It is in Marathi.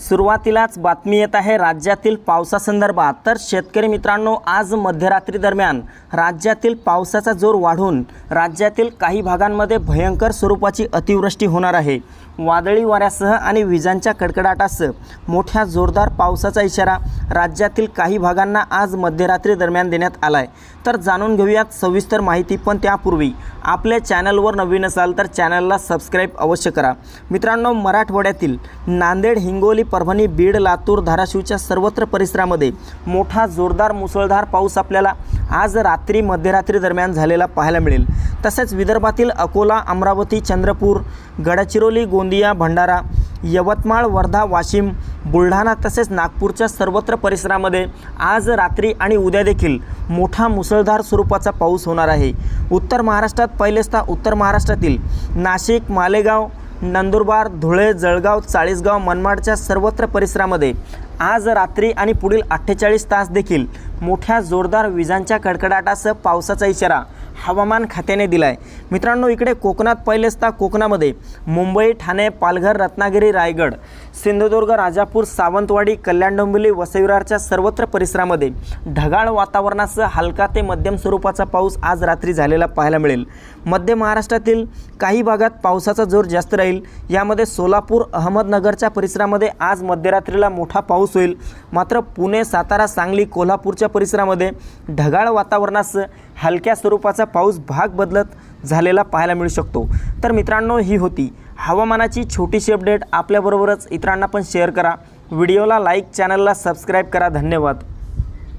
सुरुवातीलाच बातमी येत आहे राज्यातील पावसासंदर्भात. तर शेतकरी मित्रांनो आज मध्यरात्री दरम्यान राज्यातील पावसाचा जोर वाढून राज्यातील काही भागांमध्ये भयंकर स्वरूपाची अतिवृष्टी होणार आहे. वादळी वाऱ्यासह आणि विजांच्या कडकडाटासह मोठ्या जोरदार पावसाचा इशारा राज्यातील काही भागांना आज मध्यरात्री दरम्यान देण्यात आला आहे तर जाणून घेऊयात सविस्तर माहिती पण त्यापूर्वी. आपल्या चॅनलवर नवीन असाल तर चॅनलला सबस्क्राईब अवश्य करा. मित्रांनो मराठवाड्यातील नांदेड हिंगोली परभणी बीड लातूर धाराशिवच्या सर्वत्र परिसरामध्ये मोठा जोरदार मुसळधार पाऊस आपल्याला आज रात्री मध्यरात्री दरम्यान झालेला पाहायला मिळेल. तसेच विदर्भातील अकोला अमरावती चंद्रपूर गडचिरोली गोंदिया भंडारा यवतमाळ वर्धा वाशिम बुलढाणा तसेच नागपूरच्या सर्वत्र परिसरामध्ये आज रात्री आणि उद्या देखील मोठा मुसळधार स्वरूपाचा पाऊस होणार आहे. उत्तर महाराष्ट्रात पहिलेचदा उत्तर महाराष्ट्रातील नाशिक मालेगाव नंदुरबार धुळे जळगाव चाळीसगाव मनमाडच्या सर्वत्र परिसरामध्ये आज रात्री आणि पुढील अठ्ठेचाळीस तास देखील मोठ्या जोरदार विजांच्या कडकडाटासह पावसाचा इशारा हवामान खात्याने दिला आहे मित्रांनो इकडे कोकणात पहिलेचदा कोकणामध्ये मुंबई ठाणे पालघर रत्नागिरी रायगड सिंधुदुर्ग राजापूर सावंतवाडी कल्याण डोंबिवली वसईविरारच्या सर्वत्र परिसरामध्ये ढगाळ वातावरणासह हलका ते मध्यम स्वरूपाचा पाऊस आज रात्री झालेला पाहायला मिळेल. मध्य महाराष्ट्रातील काही भागात पावसाचा जोर जास्त राहील. यामध्ये सोलापूर अहमदनगरच्या परिसरामध्ये आज मध्यरात्रीला मोठा पाऊस होईल. मात्र पुणे सातारा सांगली कोल्हापूरच्या परिसरामध्ये ढगाळ वातावरणासह हलक्या स्वरूपाचा पाऊस भाग बदलत झालेला पाहायला मिळू शकतो. तर मित्रांनो ही होती हवामानाची छोटीशी अपडेट आपल्याबरोबरच इतरांना पण शेअर करा. व्हिडिओला लाईक चॅनलला सबस्क्राईब करा. धन्यवाद.